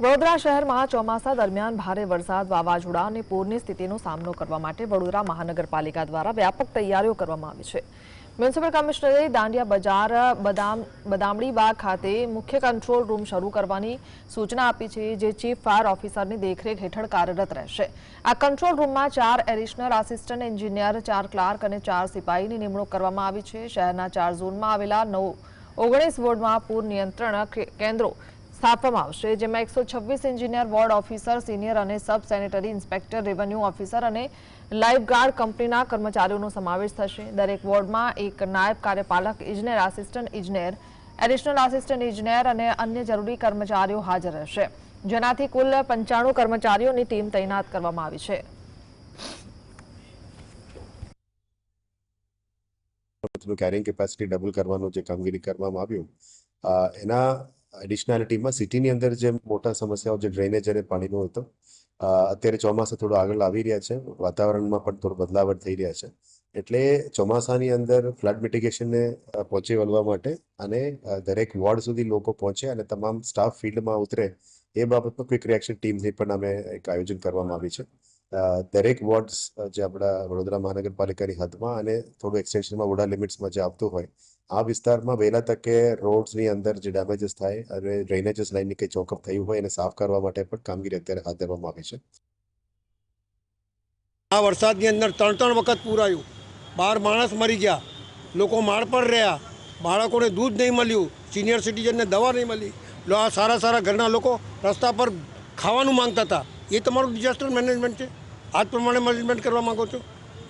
વડોદરા શહેરમાં ચોમાસા દરમિયાન ભારે વરસાદ વાવાઝોડા અને પૂરની સ્થિતિનો સામનો કરવા માટે વડોદરા મહાનગરપાલિકા દ્વારા વ્યાપક તૈયારીઓ કરવામાં આવી છે. મ્યુનિસિપલ કમિશનરે દાંડિયા બજાર, બદામ, બદામડીબાગ ખાતે મુખ્ય કંટ્રોલ રૂમ શરૂ કરવાની સૂચના આપી છે, જે ચીફ ફાયર ઓફિસરની દેખરેખ હેઠળ કાર્યરત રહેશે. આ કંટ્રોલ રૂમમાં ચાર એડિશનલ આસિસ્ટન્ટ એન્જિનિયર, ચાર ક્લાર્ક અને ચાર સિપાહીની નિમણૂક કરવામાં આવી છે. શહેરના ચાર ઝોનમાં આવેલા નવ ઓગણીસ વોર્ડમાં પૂર નિયંત્રણ કેન્દ્રો સ્થાપવામાં આવશે, જેમાં એકસો એન્જિનિયર, વોર્ડ ઓફિસર, સિનિયર અને sub sanitary inspector, revenue officer અને લાઇફગાર્ડ કંપનીના કર્મચારીઓનો સમાવેશ થશે. દરેક વોર્ડમાં એક નાયબ કાર્યપાલક, ઇજનેર આસિસ્ટન્ટ ઇજનેર, એડિશનલ આસિસ્ટન્ટ ઇજનેર અને અન્ય જરૂરી કર્મચારીઓ હાજર રહેશે. જેનાથી કુલ પંચાણું કર્મચારીઓની ટીમ તૈનાત કરવામાં આવી છે. કેરિંગ કેપેસિટી ડબલ કરવાનું જે કામગીરી કરવામાં આવ્યું એના એડિશનાલિટીમાં સિટીની અંદર જે મોટા સમસ્યાઓ જે ડ્રેનેજ અને પાણીનો હતો અત્યારે ચોમાસા થોડું આગળ આવી રહ્યા છે. વાતાવરણમાં પણ થોડો બદલાવટ થઈ રહ્યા છે. એટલે ચોમાસાની અંદર ફ્લડ મિટિગેશનને પહોંચી વળવા માટે અને દરેક વોર્ડ સુધી લોકો પહોંચે અને તમામ સ્ટાફ ફિલ્ડમાં ઉતરે એ બાબતમાં ક્વિક રિએક્શન ટીમની પણ અમે એક આયોજન કરવામાં આવી છે. દરેક વોર્ડ્સ જે આપણા વડોદરા મહાનગરપાલિકાની હદમાં અને થોડું એક્સટેન્શનમાં વોડા લિમિટ્સમાં જે આવતું હોય, આ વિસ્તારમાં વહેલા તકે રોડ્સની અંદર જે ડેમેજીસ થાય અને ડ્રેનેજીસ લાઇનની કંઈ ચોકઅપ થયું હોય એને સાફ કરવા માટે પણ કામગીરી અત્યારે હાથ ધરવામાં આવી છે. આ વરસાદની અંદર ત્રણ ત્રણ વખત પૂર આવ્યું બાર માણસ મરી ગયા. લોકો માળ પર રહ્યા. બાળકોને દૂધ નહીં મળ્યું. સિનિયર સિટીઝનને દવા નહીં મળી. આ સારા સારા ઘરના લોકો રસ્તા પર ખાવાનું માંગતા હતા. એ તમારું ડિઝાસ્ટર મેનેજમેન્ટ છે. આ જ પ્રમાણે મેનેજમેન્ટ કરવા માગો છો.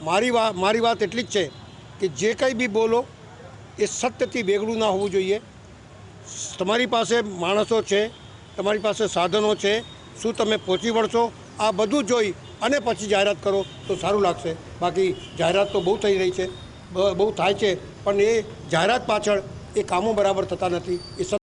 મારી વાત મારી વાત એટલી જ છે કે જે કંઈ બી બોલો, એ સત્યથી વેગળું ના હોવું જોઈએ. તમારી પાસે માણસો છે, તમારી પાસે સાધનો છે, શું તમે પહોંચી વળશો, આ બધું જોઈ અને પછી જાહેરાત કરો તો સારું લાગશે. બાકી જાહેરાત તો બહુ થઈ રહી છે બહુ થાય છે, પણ એ જાહેરાત પાછળ એ કામો બરાબર થતા નથી, એ